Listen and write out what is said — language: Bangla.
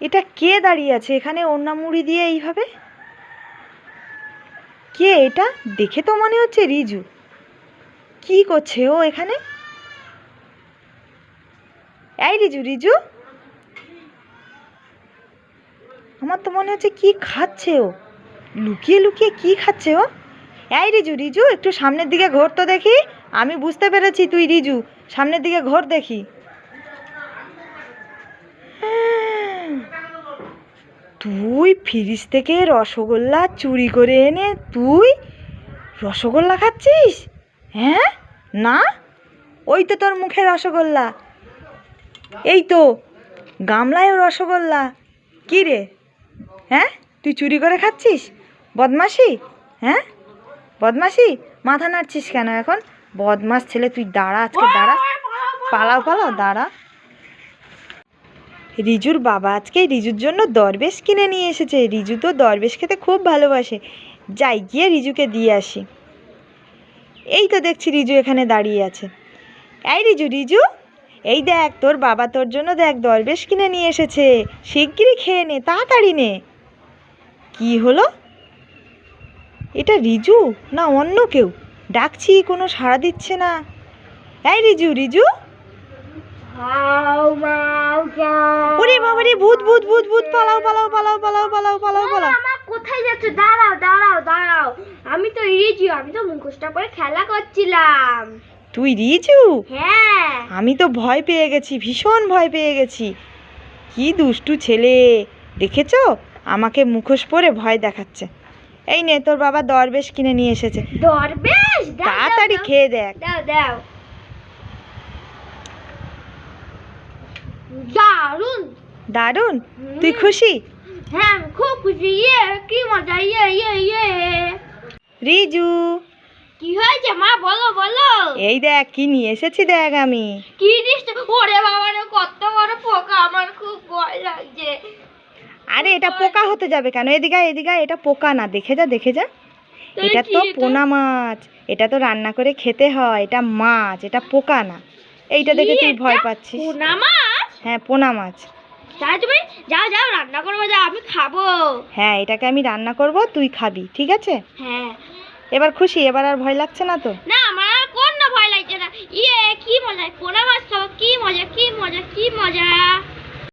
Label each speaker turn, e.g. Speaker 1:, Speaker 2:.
Speaker 1: এটা কে দাঁড়িয়ে আছে? এখানে ওড়না মুড়ি দিয়ে এইভাবে? কে এটা? দেখে তো মনে হচ্ছে রিজু। কি করছে ও এখানে? এই রিজু রিজু? আমার তো মনে হচ্ছে কি খাচ্ছে ও? লুকিয়ে লুকিয়ে কি খাচ্ছে ও? এই রিজু রিজু, একটু সামনের দিকে ঘোর তো দেখি। আমি বুঝতে পেরেছি তুই রিজু, সামনের দিকে ঘোর দেখি। তুই ফ্রিজ থেকে রসগোল্লা চুরি করে এনে তুই রসগোল্লা খাচ্ছিস? হ্যাঁ? না? ওই তো তোর মুখে রসগোল্লা। এই তো, গামলায়ও রসগোল্লা। কী রে? হ্যাঁ? তুই চুরি করে খাচ্ছিস? বদমাসি হ্যাঁ? বদমাসি মাথা নাড়ছিস কেন এখন? বদমাস ছেলে, তুই দাঁড়া, আজকে দাঁড়া। পালাও পালাও, দাঁড়া। রিজুর বাবা আজকে রিজুর জন্য দরবেশ কিনে নিয়ে এসেছে। রিজু তো দরবেশ খেতে খুব ভালোবাসে। যাই, গিয়ে রিজুকে দিয়ে আসি। এই তো দেখছি রিজু এখানে দাঁড়িয়ে আছে। এই রিজু রিজু! এই দেখ, তোর বাবা তোর জন্য দেখ দরবেশ কিনে নিয়ে এসেছে। শিগগিরই খেয়ে নে, তাড়াতাড়ি নে। কি হলো? এটা রিজু? না অন্য কেউ? ডাকছি, কোনো সাড়া দিচ্ছে না। এই রিজু রিজু! ওরে বাবা রে ভূত ভূত ভূত ভূত পালাও পালাও পালাও পালাও পালাও পালাও পালাও।
Speaker 2: আমার কোথায় যাচ্ছে? দাঁড়াও দাঁড়াও দাঁড়াও। আমি তো ইরিজি আমি তো মুখোশটা পরে খেলা করছিলাম।
Speaker 1: তুই রিজু?
Speaker 2: হ্যাঁ।
Speaker 1: আমি তো ভয় পেয়ে গেছি ভীষণ ভয় পেয়ে গেছি। কি দুষ্টু ছেলে দেখেছ? আমাকে মুখোশ পরে ভয় দেখাচ্ছে। এই নে তোর বাবা দরবেশ কিনে নিয়ে এসেছে।
Speaker 2: দরবেশ?
Speaker 1: তাড়াতাড়ি খেয়ে দেখ।
Speaker 2: দাও দাও। দারুণ
Speaker 1: দারুণ? তুই খুশি?
Speaker 2: হ্যাঁ আমি খুব খুশি। ইয়ে কি মজা ইয়ে ইয়ে ইয়ে।
Speaker 1: রিজু।
Speaker 2: কি হয়েছে মা? বলো বলো।
Speaker 1: এই দেখ কি নিয়ে এসেছি দেখ আমি।
Speaker 2: কি দিস ওরে বাবা রে কত বড় পোকা আমার খুব ভয় লাগছে।
Speaker 1: আরে এটা পোকা হতে যাবে কেন? এদিকে এদিকে এটা পোকা না। দেখে যা দেখে যা। এটা তো পোনা মাছ। এটা তো রান্না করে খেতে হয়। এটা মাছ এটা পোকা না। এইটা দেখে তুই ভয় পাচ্ছিস।
Speaker 2: পোনা মাছ?
Speaker 1: হ্যাঁ পোনা মাছ।
Speaker 2: তাই তুমি যাও যাও রান্না করব যাও আমি খাব।
Speaker 1: হ্যাঁ এটাকে আমি রান্না করব তুই খাবি ঠিক আছে?
Speaker 2: হ্যাঁ।
Speaker 1: এবার খুশি এবার আর ভয় লাগছে না তো?
Speaker 2: না